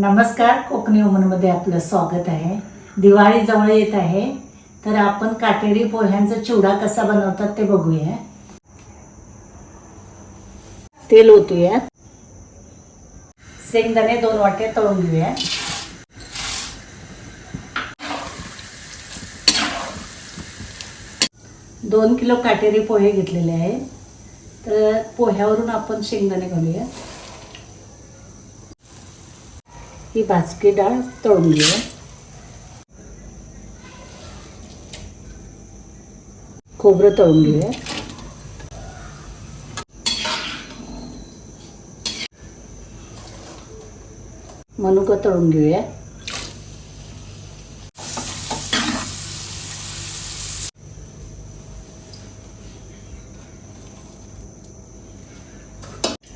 नमस्कार कोकणी उमनमध्ये आपलं स्वागत आहे. दिवाळी जवळ येत आहे. तर आपण काटेरी पोह्यांचा चिवडा कसा बनवतात ते बघूया. तेल ओतूयात शेंगदाणे दोन वाटे तळून घेऊया. दोन किलो काटेरी पोहे घेतलेले आहे तर पोह्यावरून आपण शेंगदाणे घालूया. ही भाजकी डाळ तळून घेऊया खोबरं तळून घेऊया मनुका तळून घेऊया.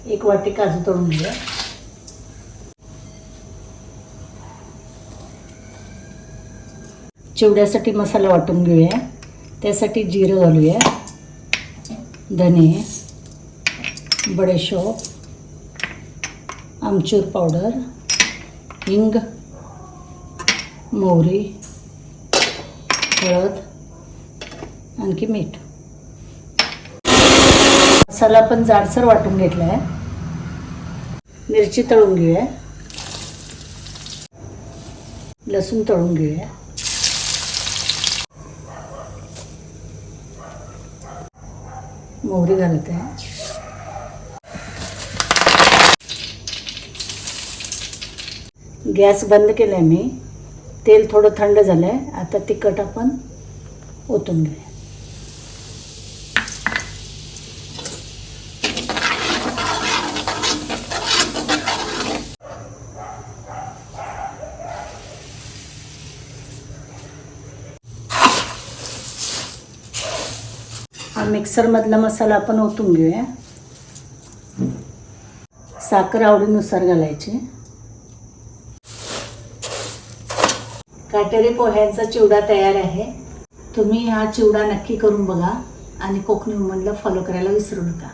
एक वाटी काजू तळून घेऊया. चिवड्यासाठी मसाला वाटून घेऊया. त्यासाठी जिरं घालूया. धने बडेशोप आमचूर पावडर हिंग मोहरी हळद आणखी मीठ. मसाला पण जाडसर वाटून घेतला आहे. मिरची तळून घेऊया. लसूण तळून घेऊया. मोहरी घालत आहे गॅस बंद केलाय मी. तेल थोडं थंड झालंय. आता तिखट आपण ओतून घेऊया. मिक्सरमधला मसाला आपण ओतून घेऊया. साखर आवडीनुसार घालायची. काटेरी पोह्यांचा चिवडा तयार आहे. तुम्ही हा चिवडा नक्की करून बघा आणि कोकणी उमनला फॉलो करायला विसरू नका.